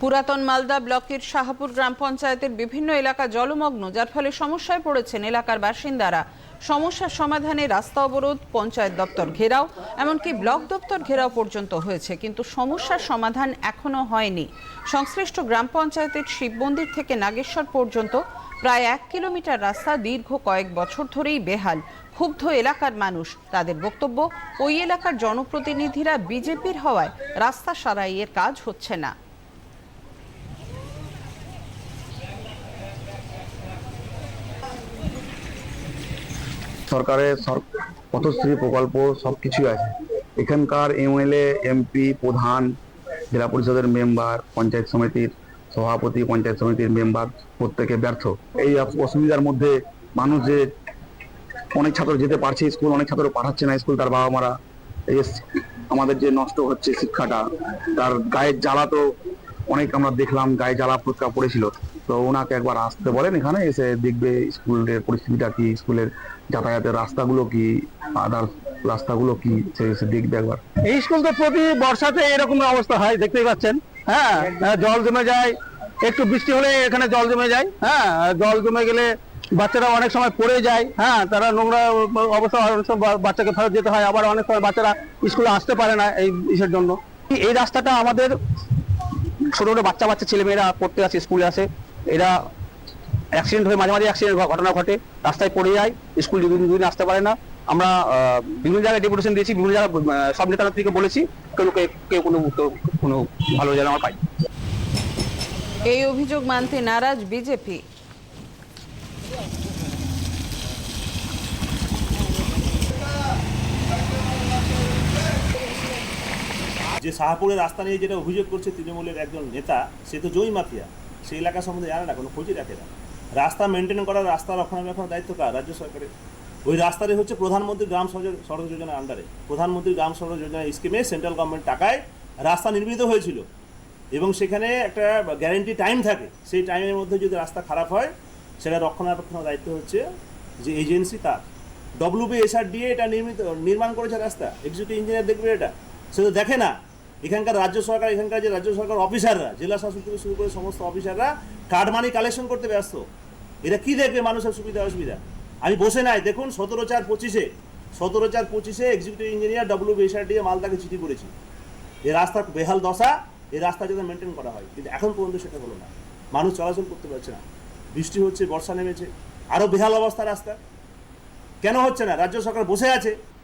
পুরাতন মালদা ব্লকের শাহপুর গ্রাম পঞ্চায়েতের বিভিন্ন এলাকা জলমগ্ন, যার ফলে সমস্যায় পড়েছেন এলাকার বাসিন্দারা। সমস্যার সমাধানে রাস্তা অবরোধ, পঞ্চায়েত দপ্তর ঘেরাও, এমনকি ব্লক দপ্তর ঘেরাও পর্যন্ত হয়েছে, কিন্তু সমস্যার সমাধান এখনও হয়নি। সংশ্লিষ্ট গ্রাম পঞ্চায়েতের শিব মন্দির থেকে নাগেশ্বর পর্যন্ত প্রায় এক কিলোমিটার রাস্তা দীর্ঘ কয়েক বছর ধরেই বেহাল। ক্ষুব্ধ এলাকার মানুষ, তাদের বক্তব্য, ওই এলাকার জনপ্রতিনিধিরা বিজেপির হওয়ায় রাস্তা সারাইয়ের কাজ হচ্ছে না। সরকারের সর- পথশ্রী প্রকল্প সব কিছুই আছে। এখানকার এমএলএ এমপি প্রধান, জেলা পরিষদের মেম্বার, পঞ্চায়েত সমিতির সভাপতি, পঞ্চায়েত সমিতির মেম্বার প্রত্যেকে ব্যর্থ। এই অসুবিধার মধ্যে মানুষ যে অনেক ছাত্র যেতে পারছে, স্কুল অনেক ছাত্র পাঠাচ্ছে না, স্কুল তার বাবা মারা এই আমাদের যে নষ্ট হচ্ছে শিক্ষাটা, তার গায়ের জ্বালা তো অনেক আমরা দেখলাম গায়ে জ্বালা ফুটকা পড়েছিল। তো ওনাকে একবার আসতে বলেন এখানে এসে দেখবে স্কুলের পরিস্থিতিটা কি স্কুলের যাতায়াতের রাস্তাগুলো কি আদার রাস্তাগুলো কি সে দেখবে একবার। এই স্কুল তো প্রতি বর্ষাতে এরকম অবস্থা হয় দেখতেই পাচ্ছেন। হ্যাঁ হ্যাঁ, জল জমে যায় একটু বৃষ্টি হলে এখানে জল জমে যায় হ্যাঁ জল জমে গেলে বাচ্চারা অনেক সময় পড়ে যায় হ্যাঁ তারা নোংরা অবস্থা অনেক সময় বাচ্চাকে ফেরত যেতে হয় আবার অনেক সময় বাচ্চারা স্কুলে আসতে পারে না এই ইসের জন্য। এই রাস্তাটা আমাদের ছোট ছোট বাচ্চা বাচ্চা ছেলেমেয়েরা পড়তে আসে স্কুলে আসে। এরা অ্যাক্সিডেন্ট হয়ে মাঝে মাঝে অ্যাক্সিডেন্ট ঘটনা ঘটে রাস্তায় পড়ে যায় স্কুল দুদিন দুদিন আসতে পারে না। আমরা বিভিন্ন জায়গায় ডেপুটেশন দিয়েছি বিভিন্ন জায়গায় সব নেতা থেকে বলেছি কেউ কেউ কোনো কোনো ভালো জায়গা আমার পাই। এই অভিযোগ মানতে নারাজ বিজেপি যে শাহপুরের রাস্তা নিয়ে যেটা অভিযোগ করছে তৃণমূলের একজন নেতা সে তো জয়ী মাফিয়া। সেই এলাকা সম্বন্ধে জানে না, কোনো খোঁজই রাখে না। রাস্তা মেনটেন করার রাস্তা রক্ষণাবেক্ষণের দায়িত্ব কার? রাজ্য সরকারের। ওই রাস্তাটি হচ্ছে প্রধানমন্ত্রী গ্রাম সড়ক যোজনার আন্ডারে প্রধানমন্ত্রী গ্রাম সড়ক যোজনা স্কিমে সেন্ট্রাল গভর্নমেন্ট টাকায় রাস্তা নির্মিত হয়েছিল। এবং সেখানে একটা গ্যারেন্টি টাইম থাকে। সেই টাইমের মধ্যে যদি রাস্তা খারাপ হয়, সেটা রক্ষণাবেক্ষণের দায়িত্ব হচ্ছে যে এজেন্সি তার। ডব্লিউবিএসআরডিএ এটা নির্মিত, নির্মাণ করেছে রাস্তা। এক্সিকিউটিভ ইঞ্জিনিয়ার দেখবে এটা। সে তো দেখে না। এখানকার রাজ্য সরকার, এখানকার যে রাজ্য সরকার অফিসাররা জেলা শাসক থেকে শুরু করে সমস্ত অফিসাররা কার্ড মানি কালেকশন করতে ব্যস্ত। এরা কি দেখবে মানুষের সুবিধা, অসুবিধা? আমি বসে নাই। দেখুন, সতেরো চার পঁচিশে, সতেরো চার পঁচিশে এক্সিকিউটিভ ইঞ্জিনিয়ার ডব্লিউবিএসআরডিএ মালদাকে চিঠি করেছি। এই রাস্তার বেহাল দশা এই রাস্তা যাতে মেনটেন করা হয়। কিন্তু এখন পর্যন্ত সেটা হলো না। মানুষ চলাচল করতে পারছে না। বৃষ্টি হচ্ছে, বর্ষা নেমেছে। আরও বেহাল অবস্থা রাস্তা। কেন হচ্ছে না? রাজ্য সরকার বসে আছে।